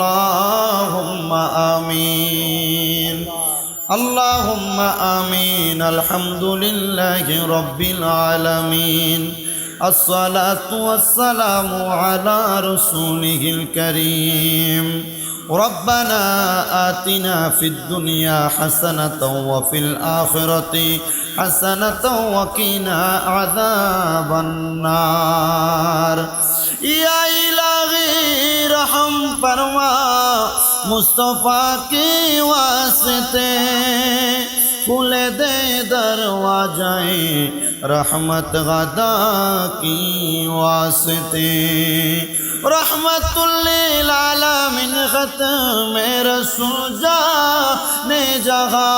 اللهم آمين اللهم آمين الحمد لله رب العالمين الصلاة والسلام على رسوله الكريم ربنا آتنا في الدنيا حسنة وفي الآخرة حسنة وقنا عذاب النار يا إلهي رحم فرما मुस्तफ़ा के वास्ते खुल दे दरवाजाए रहमत गदा की वास्ते रहमतुल्लिलालमिन ख़त्म रसूल जा ने जहा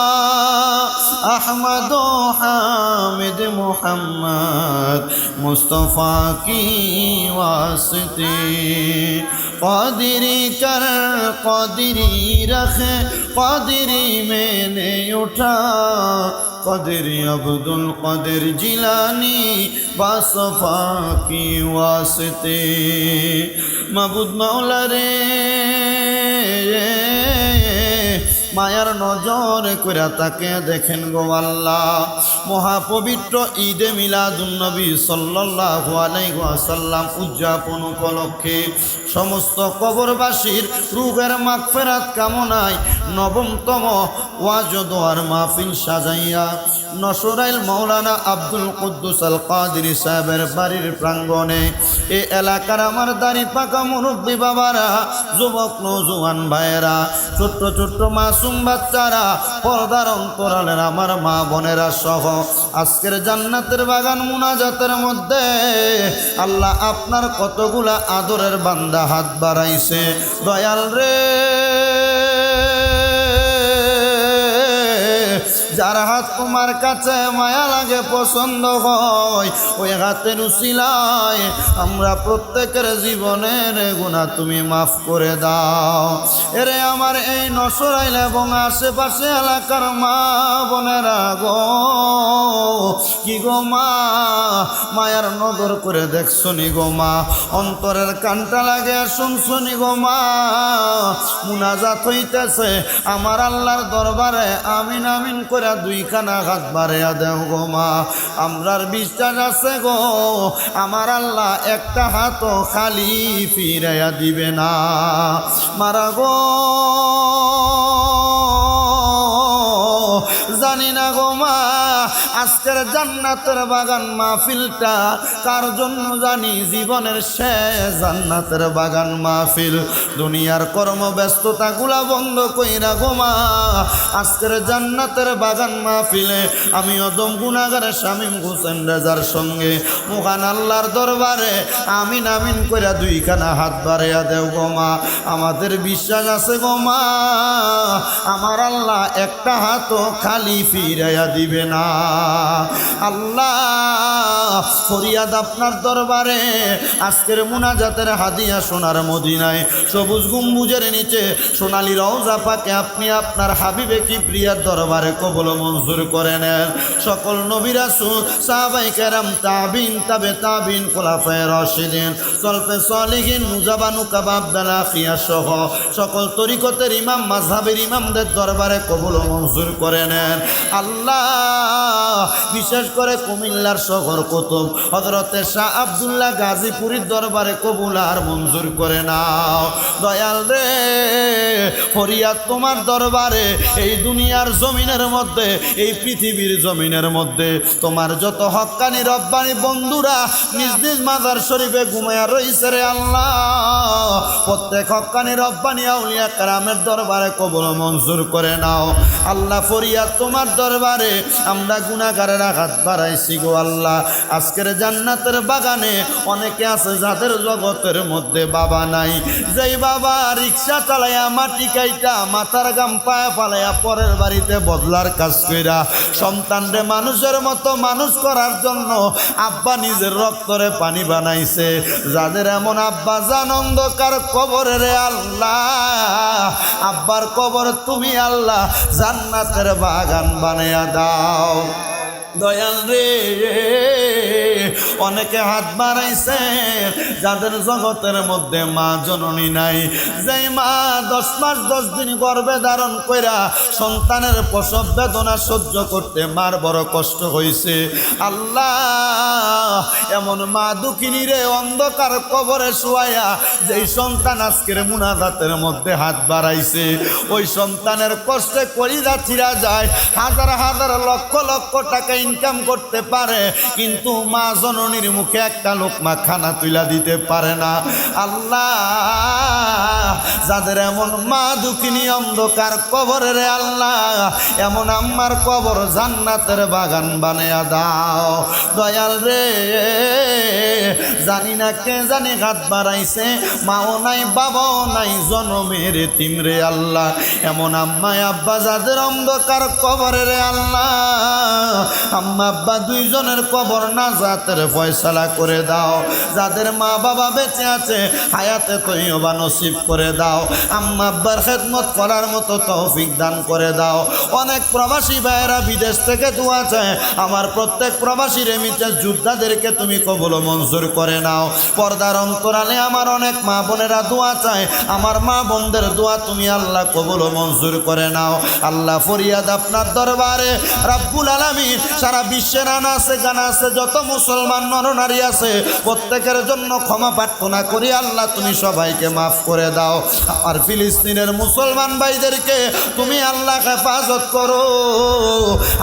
अहमद हामिद मोहम्मद मुस्तफ़ा की वास्ते কদিরি কর কদিরি রখে কদিরি মেনে উঠা কদিরি আব্দুল কদির জিলানি বাস ফাঁকি ওয়াসতে মাবুদ মাওলা রে মায়ার নজর করে তাকে দেখেন গো মহাপবিত্র ঈদে মিলাদুল নবী সাল্লাহ আলাইসাল্লাম উদযাপন উপলক্ষে সমস্ত কবরবাসীর রূহের মাগফিরাত কামনায় নবমতম ওয়াজ দোয়ার মাহফিল সাজাইয়া নসরাইল মৌলানা আব্দুল কুদ্দুস আল কাদির সাহেবের বাড়ির প্রাঙ্গণে এ এলাকার আমার দাড়ি পাকা মুরব্বী বাবারা, যুবক নৌজুয়ান ভাইয়েরা, ছোট্ট ছোট্ট মাসুম বাচ্চারা, পর্দার অন্তরালের আমার মা বোনেরা সহ আজকের জান্নাতের বাগান মুনাজাতের মধ্যে আল্লাহ আপনার কতগুলা আদরের বান্দা হাত বাড়াইছে। দয়াল রে। যার হাত তোমার কাছে মায়া লাগে, পছন্দ হয়, ওই হাতের উচিলায় আমরা প্রত্যেকের জীবনের গুণা তুমি মাফ করে দাও। এরে আমার এই নসরাইল এবং আশেপাশে এলাকার মা বোনেরা গো। কি গো মা? মায়ার নজর করে দেখছনি গো মা। অন্তরের কানটা লাগে শুনছনি গো মা। মুনাজাত হইতেছে আমার আল্লাহর দরবারে আমিন আমিন করে দুইখানা হাত বাড়িয়া দেও গো মা। আমরার বিশ্বাস আছে গো, আমার আল্লাহ একটা হাতও খালি ফিরাইয়া দিবে না। মারা গো। জানি না গো মা, আজকের জান্নাতের বাগান মাহফিলটা কার জন্য জানি? জীবনের শেষ জান্নাতের বাগান মাহফিল। দুনিয়ার কর্মব্যস্ততা গুলা বন্ধ কইরা গো মা, আজকের জান্নাতের বাগান মাহফিলে আমি অদম গুনাগারে শামীম হোসেন রেজার সঙ্গে। মুখান আল্লাহর দরবারে আমিন আমিন কইরা দুইখানা হাত বাড়াইয়া দেও গো মা। আমাদের বিশ্বাস আছে গো মা আমার আল্লাহ একটা হাতও খালি ফিরাইয়া দিবে না। আল্লাহ, ফরিয়াদ আপনার দরবারে। আজকের মুনাজাতের হাদিয়া সোনার মদিনায়, সবুজ গুম্বুজের নিচে সোনালি রওজা পাকে আপনি আপনার হাবিবে কি প্রিয়ার দরবারে কবল মঞ্জুর করে নেন। সকল নবিরাসুল সাহাবাই কেরাম, তাবিন, তাবে তাবিন, খোলাফায় রশিদিন, সলফে সলিহিন, মুজাবানু কাবাবদালা খিয়া সহ সকল তরিকতের ইমাম মাঝহাবের ইমামদের দরবারে কবুল মঞ্জুর করে নেন। আল্লাহ, বিশেষ করে কুমিল্লার শহর কুতুব। হজরতে শাহ আবদুল্লাহ গাজীপুরীর দরবারে কবুল আর মঞ্জুর করে নাও। দয়াল রে, ফরিয়াদ তোমার দরবারে, এই দুনিয়ার জমিনের মধ্যে, এই পৃথিবীর জমিনের মধ্যে। তোমার যত হক্কানি রব্বানি বন্ধুরা, নিজ নিজ মাজার শরীফে ঘুমায়া রইছে রে আল্লাহ। প্রত্যেক হক্কানি রব্বানি আউলিয়া কারামের দরবারে কবল মঞ্জুর করে নাও। আল্লাহ ফরিয়া তোমার দরবারে, আমরা গুণাগারের হাত বাড়াইছি গো আল্লাহ। আজকের জান্নাতের বাগানে অনেকে আছে যাদের জগতের মধ্যে বাবা নাই। যেই বাবা রিক্সা চালাইয়া মাটি কাইটা, মাথার গাম পায়া ফালাইয়া পরের বাড়িতে বদলার কাজ কইরা, সন্তানরে মানুষের মতো মানুষ করার জন্য আব্বা নিজের রক্তরে পানি বানাইছে। যাদের এমন আব্বা জান অন্ধকার কবরে রে আল্লাহ আব্বার কবর তুমি আল্লাহ জান্নাতের বাগান বানিয়ে দাও। দয়াল রে। অনেকে হাত বাড়াইছে, যাদের জগতের মধ্যে মা জননী নাই। যে মা দশ মাস, দশ দিন গর্ভে ধারণ কইরা সন্তানের প্রসব বেদনা সহ্য করতে মার বড় কষ্ট হইছে। আল্লাহ, এমন মা দুঃখিনী রে অন্ধকার কবরে শুয়াইয়া যেই সন্তান আজকের মুনাজাতের মধ্যে হাত বাড়াইছে। ওই সন্তানের কষ্টে কলিজা চিরা যায়, হাজার হাজার লক্ষ লক্ষ টাকা ইনকাম করতে পারে, কিন্তু মা জননীর মুখে একটা লোকমা খানা তুলা দিতে পারে না। আল্লাহ, যাদের এমন মা দুঃখিনী অন্ধকার কবরে রে আল্লাহ, এমন আমার কবর জান্নাতের বাগান বানিয়ে দাও। দয়াল রে জানি না কে জানি হাত বাড়াইছে, মাও নাই, বাবাও নাই, জনমের তিমরে আল্লাহ। এমন আম্মা আব্বা যাদের অন্ধকার কবরে রে আল্লাহ। আম্মা আব্বা দুইজনের কবর না জাতের ফয়সালা করে দাও। যাদের মা বাবা বেঁচে আছে, হায়াতে তৈবা নসিব করে দাও। আম্মা আব্বার খেদমত করার মতো তৌফিক দান করে দাও। অনেক প্রবাসী ভাইয়েরা বিদেশ থেকে দোয়া চায়। আমার প্রত্যেক প্রবাসী রেমিতে যোদ্ধাদেরকে তুমি কবল মঞ্জুর করে নাও। পর্দার অন্তরালে আমার অনেক মা বোনেরা দোয়া চায়। আমার মা বোনদের দোয়া তুমি আল্লাহ কবল মঞ্জুর করে নাও। আল্লাহ ফরিয়াদ আপনার দরবারে। রাব্বুল আলামিন, সারা বিশ্বের আনা আছে, গানা আছে, যত মুসলমান নরনারী আছে, প্রত্যেকের জন্য ক্ষমা প্রার্থনা করি, আল্লাহ তুমি সবাইকে মাফ করে দাও। আর ফিলিস্তিনের মুসলমান ভাইদেরকে তুমি আল্লাহ হেফাজত করো।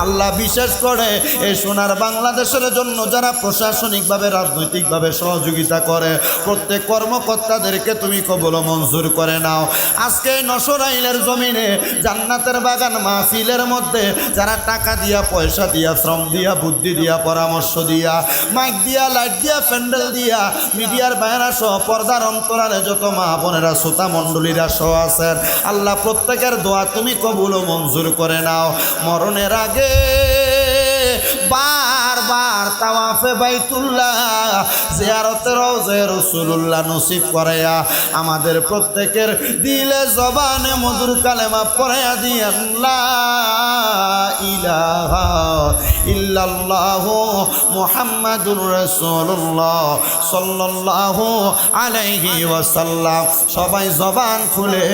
আল্লাহ বিশেষ করে এই সোনার বাংলাদেশের জন্য যারা প্রশাসনিকভাবে, রাজনৈতিকভাবে সহযোগিতা করে, প্রত্যেক কর্মকর্তাদেরকে তুমি কবল মঞ্জুর করে নাও। আজকে নসরাইলের জমিনে, জান্নাতের বাগান মাহফিলের মধ্যে যারা টাকা দিয়া, পয়সা দিয়া, শ্রম দিয়া, বুদ্ধি দিয়া, পরামর্শ দিয়া, মাইক দিয়া, লাইট দিয়া, প্যান্ডেল দিয়া, মিডিয়ার বাইরা সহ, পর্দার অন্তরালে যত মা বোনেরা, শ্রোতা মণ্ডলীরা সহ আছেন, আল্লাহ প্রত্যেকের দোয়া তুমি কবুল মঞ্জুর করে নাও। মরণের আগে বারবার তাওয়াফে বাইতুল্লাহ জিয়ারতে রওজে রাসূলুল্লাহ নসিব করাইয়া আমাদের প্রত্যেকের দিলে জবানে মধুর কালেমা পড়াইয়া দিয়েন, লা ইলাহা ইল্লাল্লাহু মুহাম্মাদুর রাসূলুল্লাহ সাল্লাল্লাহু আলাইহি ওয়াসাল্লাম। সবাই জবান খুলে